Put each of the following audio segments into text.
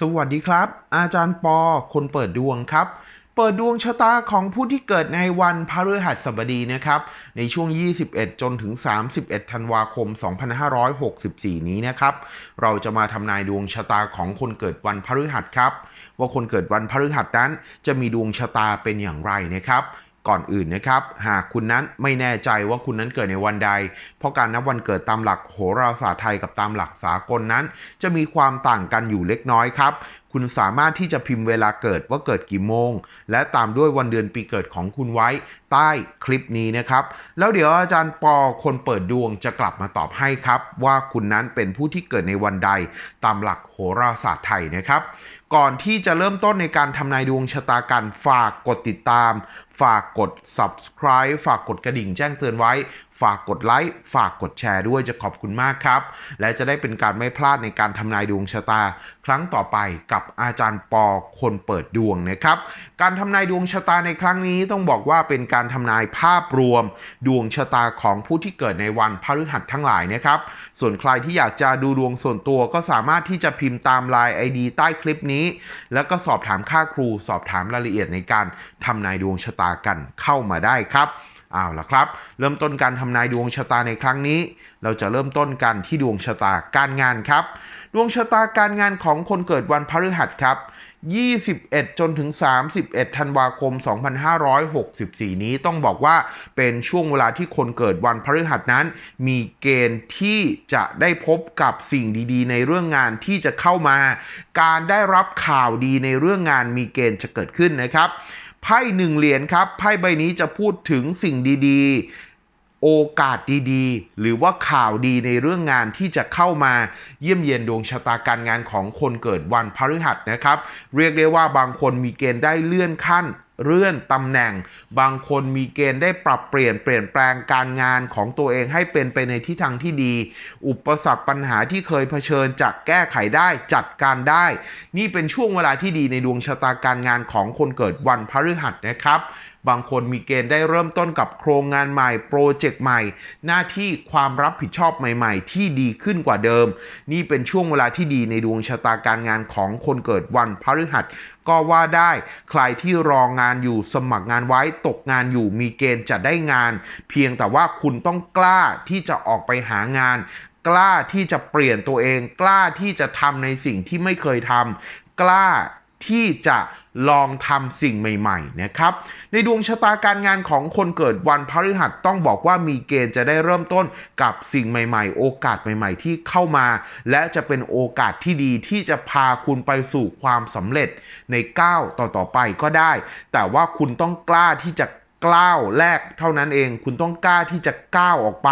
สวัสดีครับ อาจารย์ปอ คนเปิดดวงครับ เปิดดวงชะตาของผู้ที่เกิดในวันพฤหัสบดีนะครับ ในช่วง 21 จนถึง 31 ธันวาคม 2564 นี้นะครับ เราจะมาทำนายดวงชะตาของคนเกิดวันพฤหัสครับ ว่าคนเกิดวันพฤหัสนั้นจะมีดวงชะตาเป็นอย่างไรนะครับ ก่อนอื่นนะครับ หากคุณนั้นไม่แน่ใจว่าคุณนั้นเกิดในวันใด เพราะการนับวันเกิดตามหลักโหราศาสตร์ไทยกับตามหลักสากลนั้น จะมีความต่างกันอยู่เล็กน้อยครับ คุณสามารถที่จะพิมพ์เวลาเกิดว่าเกิดกี่โมง และตามด้วยวันเดือนปีเกิดของคุณไว้ใต้คลิปนี้นะครับ แล้วเดี๋ยวอาจารย์ปอคนเปิดดวงจะกลับมาตอบให้ครับ ว่าคุณนั้นเป็นผู้ที่เกิดในวันใดตามหลักโหราศาสตร์ไทยนะครับ ก่อนที่จะเริ่มต้นในการทำนายดวงชะตากันฝากกดติดตาม ฝากกด subscribe ฝากกดกระดิ่งแจ้งเตือนไว้ ฝากกดไลค์ฝากกดแชร์ด้วยจะขอบคุณมากครับ และจะได้เป็นการไม่พลาดในการทำนายดวงชะตา ครั้งต่อไปกับอาจารย์ปอคนเปิดดวงนะครับ การทำนายดวงชะตาในครั้งนี้ต้องบอกว่าเป็นการทำนายภาพรวม ดวงชะตาของผู้ที่เกิดในวันพฤหัสทั้งหลายนะครับ ส่วนใครที่อยากจะดูดวงส่วนตัวก็สามารถที่จะพิมพ์ตามไลน์ ID ใต้คลิปนี้ แล้วก็สอบถามค่าครู สอบถามรายละเอียดในการทำนายดวงชะตากันเข้ามาได้ครับ อาละครับ เริ่มต้นการทำนายดวงชะตาในครั้งนี้ เราจะเริ่มต้นกันที่ดวงชะตาการงานครับ ดวงชะตาการงานของคนเกิดวันพฤหัสครับ 21 จนถึง 31 ธันวาคม 2564 นี้ต้องบอกว่าเป็นช่วงเวลาที่คนเกิดวันพฤหัสนั้น มีเกณฑ์ที่จะได้พบกับสิ่งดีๆ ในเรื่องงานที่จะเข้ามา การได้รับข่าวดีในเรื่องงานมีเกณฑ์จะเกิดขึ้นนะครับ ไพ่หนึ่งเหรียญครับไพ่ใบนี้จะพูดถึงสิ่งดีๆ โอกาสดีๆ หรือว่าข่าวดีในเรื่องงานที่จะเข้ามาเยี่ยมเยียนดวงชะตาการงานของคนเกิดวันพฤหัสนะครับ เรียกได้ว่าบางคนมีเกณฑ์ได้เลื่อนขั้น เลื่อนตำแหน่ง บางคนมีเกณฑ์ได้ปรับเปลี่ยนเปลี่ยนแปลงการงานของตัวเองให้เป็นไปในทิศทางที่ดี อุปสรรคปัญหาที่เคยเผชิญจะแก้ไขได้จัดการได้ นี่เป็นช่วงเวลาที่ดีในดวงชะตาการงานของคนเกิดวันพฤหัสนะครับ บางคนมีเกณฑ์ได้เริ่มต้นกับโครงงานใหม่ โปรเจกต์ใหม่ หน้าที่ความรับผิดชอบใหม่ ๆ ที่ดีขึ้นกว่าเดิม นี่เป็นช่วงเวลาที่ดีในดวงชะตาการงานของคนเกิดวันพฤหัส ก็ว่าได้ใครที่รองานอยู่สมัครงานไว้ตกงานอยู่มีเกณฑ์จะได้งาน เพียงแต่ว่าคุณต้องกล้าที่จะออกไปหางาน กล้าที่จะเปลี่ยนตัวเอง กล้าที่จะทำในสิ่งที่ไม่เคยทำกล้า ที่จะลองทำสิ่งใหม่ๆนะครับ ในดวงชะตาการงานของคนเกิดวันพฤหัสต้องบอกว่ามีเกณฑ์จะได้เริ่มต้นกับสิ่งใหม่ๆ โอกาสใหม่ๆ ที่เข้ามา และจะเป็นโอกาสที่ดีที่จะพาคุณไปสู่ความสำเร็จในก้าวต่อๆไปก็ได้ แต่ว่าคุณต้องกล้าที่จะ ก้าวแรกเท่านั้นเอง คุณต้องกล้าที่จะก้าวออกไป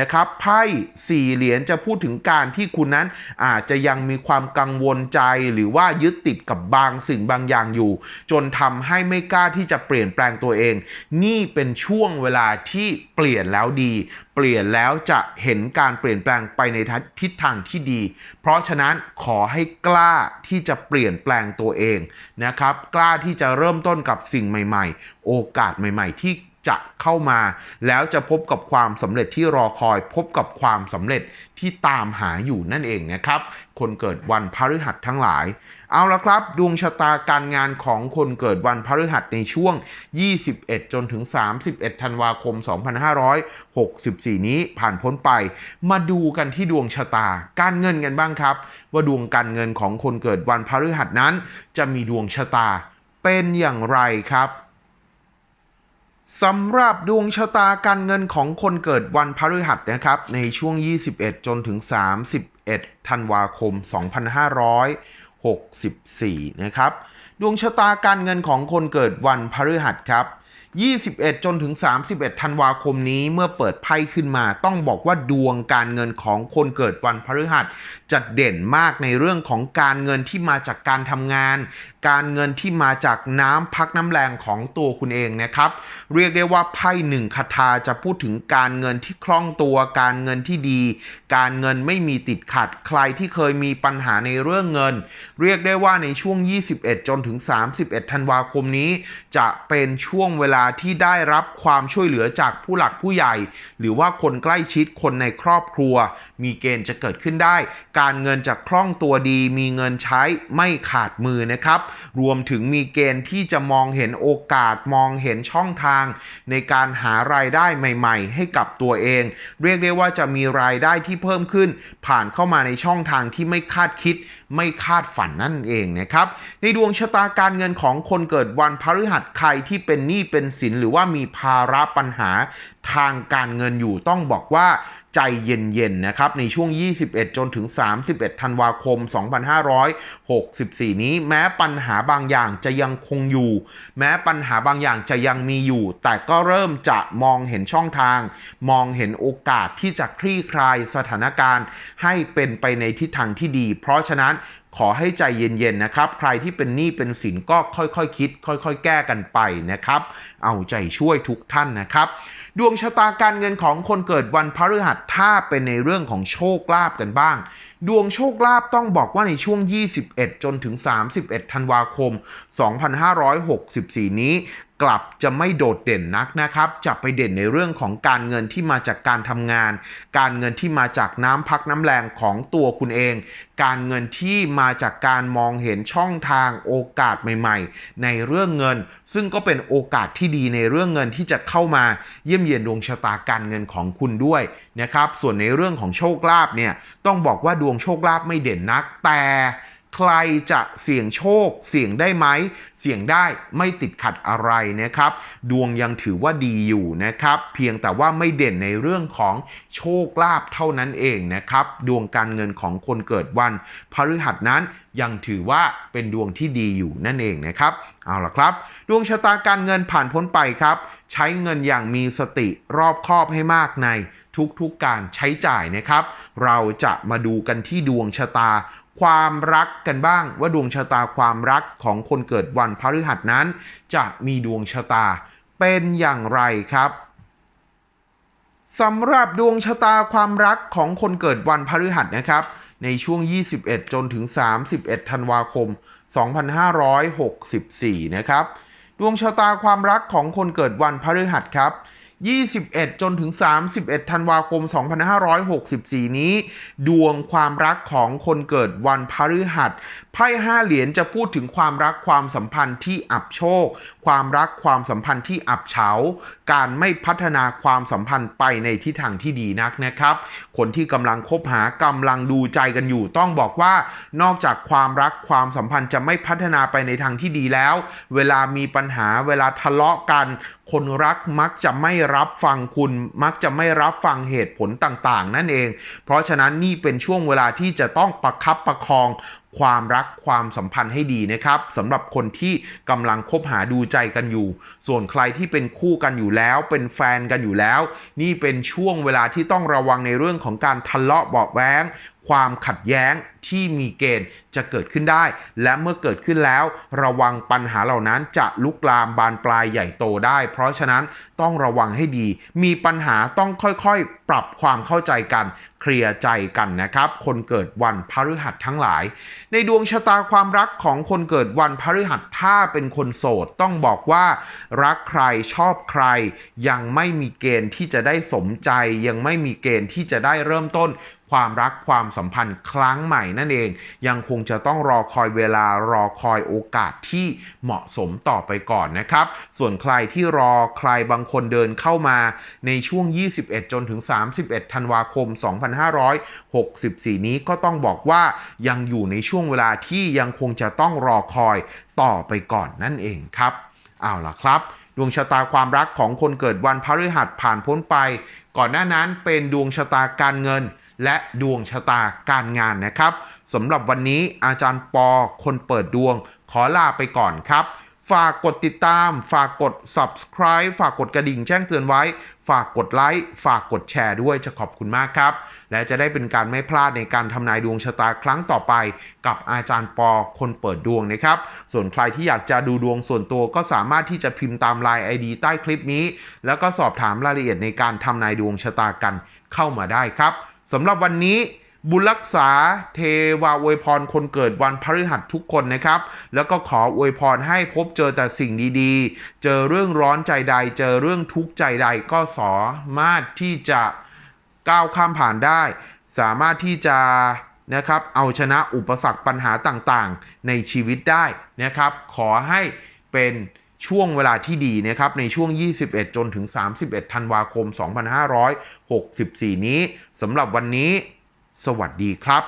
นะครับไพ่สี่เหรียญจะพูดถึงการที่คุณนั้นอาจจะยังมีความกังวลใจหรือว่ายึดติดกับบางสิ่งบางอย่างอยู่ จนทำให้ไม่กล้าที่จะเปลี่ยนแปลงตัวเอง นี่เป็นช่วงเวลาที่เปลี่ยนแล้วดี เปลี่ยนแล้วจะเห็นการเปลี่ยนแปลงไปในทิศทางที่ดี เพราะฉะนั้นขอให้กล้าที่จะเปลี่ยนแปลงตัวเองนะครับ กล้าที่จะเริ่มต้นกับสิ่งใหม่ ๆ โอกาสใหม่ ๆ ที่ จะเข้ามา แล้วจะพบกับความสำเร็จที่รอคอย พบกับความสำเร็จที่ตามหาอยู่นั่นเองนะครับ คนเกิดวันพฤหัสทั้งหลาย เอาละครับ ดวงชะตาการงานของคนเกิดวันพฤหัสในช่วง 21 จนถึง 31 ธันวาคม 2564 นี้ผ่านพ้นไป มาดูกันที่ดวงชะตาการเงินกันบ้างครับ ว่าดวงการเงินของคนเกิดวันพฤหัสนั้น จะมีดวงชะตาเป็นอย่างไรครับ สำหรับดวงชะตาการเงินของคนเกิดวันพฤหัสนะครับ ในช่วง 21 จนถึง 31 ธันวาคม 2564 นะครับ ดวงชะตาการเงินของคนเกิดวันพฤหัสครับ 21 จนถึง 31 ธันวาคมนี้เมื่อเปิดไพ่ขึ้นมา ต้องบอกว่าดวงการเงินของคนเกิดวันพฤหัสจะเด่นมากในเรื่องของการเงินที่มาจากการทำงาน การเงินที่มาจากน้ำพักน้ำแรงของตัวคุณเองนะครับ เรียกได้ว่าไพ่หนึ่งคาถาจะพูดถึงการเงินที่คล่องตัว การเงินที่ดี การเงินไม่มีติดขัดใครที่เคยมีปัญหาในเรื่องเงิน เรียกได้ว่าในช่วง 21 จนถึง 31 ธันวาคมนี้ จะเป็นช่วงเวลาาที่ได้รับความช่วยเหลือจากผู้หลักผู้ใหญ่ หรือว่าคนใกล้ชิดคนในครอบครัว มีเกณฑ์จะเกิดขึ้นได้ การเงินจะคล่องตัวดี มีเงินใช้ไม่ขาดมือนะครับ รวมถึงมีเกณฑ์ที่จะมองเห็นโอกาสมองเห็นช่องทาง ในการหารายได้ใหม่ ๆ ให้กับตัวเอง เรียกได้ว่าจะมีรายได้ที่เพิ่มขึ้น ผ่านเข้ามาในช่องทางที่ไม่คาดคิด ไม่คาดฝันนั่นเองนะครับในดวงชะตาการเงินของคนเกิดวันพฤหัสใครที่เป็นหนี้เป็นสินหรือว่ามีภาระปัญหาทางการเงินอยู่ต้องบอกว่าใจเย็นๆนะครับในช่วง 21 จนถึง 31 ธันวาคม 2564 นี้ แม้ปัญหาบางอย่างจะยังคงอยู่ แม้ปัญหาบางอย่างจะยังมีอยู่ แต่ก็เริ่มจะมองเห็นช่องทาง มองเห็นโอกาสที่จะคลี่คลายสถานการณ์ ให้เป็นไปในทิศทางที่ดี เพราะฉะนั้นขอให้ใจเย็นๆนะครับ ใครที่เป็นหนี้เป็นสินก็ค่อยๆคคิด ค่อยๆ แก้กันไปนะครับเอาใจช่วยทุกท่านนะครับ ดวงชะตาการเงินของคนเกิดวันพฤหัสถ้าเป็นในเรื่องของโชคลาภกันบ้าง ดวงโชคลาภต้องบอกว่าในช่วง 21 จนถึง 31 ธันวาคม 2564 นี้ กลับจะไม่โดดเด่นนักนะครับ จะไปเด่นในเรื่องของการเงินที่มาจากการทำงาน การเงินที่มาจากน้ำพักน้ำแรงของตัวคุณเอง การเงินที่มาจากการมองเห็นช่องทางโอกาสใหม่ ๆ ในเรื่องเงิน ซึ่งก็เป็นโอกาสที่ดีในเรื่องเงินที่จะเข้ามาเยี่ยมเยียนดวงชะตาการเงินของคุณด้วยนะครับ ส่วนในเรื่องของโชคลาภเนี่ยต้องบอกว่าดวงโชคลาภไม่เด่นนักแต่ ใครจะเสี่ยงโชค เสี่ยงได้ไหม เสี่ยงได้ไม่ติดขัดอะไรนะครับ ดวงยังถือว่าดีอยู่นะครับ เพียงแต่ว่าไม่เด่นในเรื่องของโชคลาภเท่านั้นเองนะครับ ดวงการเงินของคนเกิดวันพฤหัสนั้นยังถือว่าเป็นดวงที่ดีอยู่นั่นเองนะครับ เอาล่ะครับ ดวงชะตาการเงินผ่านพ้นไปครับ ใช้เงินอย่างมีสติรอบคอบให้มากใน ทุกๆการใช้จ่ายนะครับ เราจะมาดูกันที่ดวงชะตา ความรักกันบ้าง ว่าดวงชะตาความรักของคนเกิดวันพฤหัสนั้น จะมีดวงชะตาเป็นอย่างไรครับสำหรับดวงชะตาความรักของคนเกิดวันพฤหัสนะครับ ในช่วง 21 จนถึง 31 ธันวาคม 2564 นะครับ ดวงชะตาความรักของคนเกิดวันพฤหัสครับ 21 จนถึง 31 ธันวาคม 2564 นี้ ดวงความรักของคนเกิดวันพฤหัสไพ่ห้าเหรียญจะพูดถึงความรักความสัมพันธ์ที่อับโชค ความรักความสัมพันธ์ที่อับเฉา การไม่พัฒนาความสัมพันธ์ไปในทิศทางที่ดีนักนะครับ คนที่กำลังคบหากำลังดูใจกันอยู่ ต้องบอกว่านอกจากความรักความสัมพันธ์จะไม่พัฒนาไปในทางที่ดีแล้ว เวลามีปัญหาเวลาทะเลาะกัน คนรักมักจะไม่รับฟังคุณมักจะไม่รับฟังเหตุผลต่างๆ นั่นเอง เพราะฉะนั้นนี่เป็นช่วงเวลาที่จะต้องประคับประคองความรักความสัมพันธ์ให้ดีนะครับสำหรับคนที่กำลังคบหาดูใจกันอยู่ ส่วนใครที่เป็นคู่กันอยู่แล้ว เป็นแฟนกันอยู่แล้ว นี่เป็นช่วงเวลาที่ต้องระวังในเรื่องของการทะเลาะเบาะแว้ง ความขัดแย้งที่มีเกณฑ์จะเกิดขึ้นได้ และเมื่อเกิดขึ้นแล้ว ระวังปัญหาเหล่านั้นจะลุกลามบานปลายใหญ่โตได้ เพราะฉะนั้นต้องระวังให้ดี มีปัญหาต้องค่อยๆ ปรับความเข้าใจกัน เคลียร์ใจกันนะครับ คนเกิดวันพฤหัสทั้งหลาย ในดวงชะตาความรักของคนเกิดวันพฤหัสถ้าเป็นคนโสดต้องบอกว่า รักใครชอบใคร ยังไม่มีเกณฑ์ที่จะได้สมใจ ยังไม่มีเกณฑ์ที่จะได้เริ่มต้น ความรักความสัมพันธ์ครั้งใหม่นั่นเอง ยังคงจะต้องรอคอยเวลารอคอยโอกาสที่เหมาะสมต่อไปก่อนนะครับ ส่วนใครที่รอใครบางคนเดินเข้ามาในช่วง 21 จนถึง 31 ธันวาคม 2564 นี้ก็ต้องบอกว่ายังอยู่ในช่วงเวลาที่ยังคงจะต้องรอคอยต่อไปก่อนนั่นเองครับเอาล่ะครับดวงชะตาความรักของคนเกิดวันพฤหัสผ่านพ้นไป ก่อนหน้านั้นเป็นดวงชะตาการเงิน และดวงชะตาการงานนะครับสำหรับวันนี้อาจารย์ปอคนเปิดดวง ขอลาไปก่อนครับ ฝากกดติดตาม ฝากกด subscribe ฝากกดกระดิ่งแจ้งเตือนไว้ ฝากกดไลค์ ฝากกดแชร์ด้วยจะขอบคุณมากครับ และจะได้เป็นการไม่พลาดในการทำนายดวงชะตาครั้งต่อไป กับอาจารย์ปอคนเปิดดวงนะครับ ส่วนใครที่อยากจะดูดวงส่วนตัวก็สามารถที่จะพิมพ์ตาม Line ID ใต้คลิปนี้ แล้วก็สอบถามรายละเอียดในการทำนายดวงชะตากันเข้ามาได้ครับ สำหรับวันนี้บุญรักษาเทวาอวยพรคนเกิดวันพฤหัสทุกคนนะครับ แล้วก็ขออวยพรให้พบเจอแต่สิ่งดีๆ เจอเรื่องร้อนใจใด เจอเรื่องทุกข์ใจใดก็สามารถที่จะก้าวข้ามผ่านได้ สามารถที่จะนะครับเอาชนะอุปสรรคปัญหาต่างๆ ในชีวิตได้นะครับ ขอให้เป็น ช่วงเวลาที่ดีนะครับในช่วง 21 จนถึง 31 ธันวาคม 2564 นี้สำหรับวันนี้ สวัสดีครับ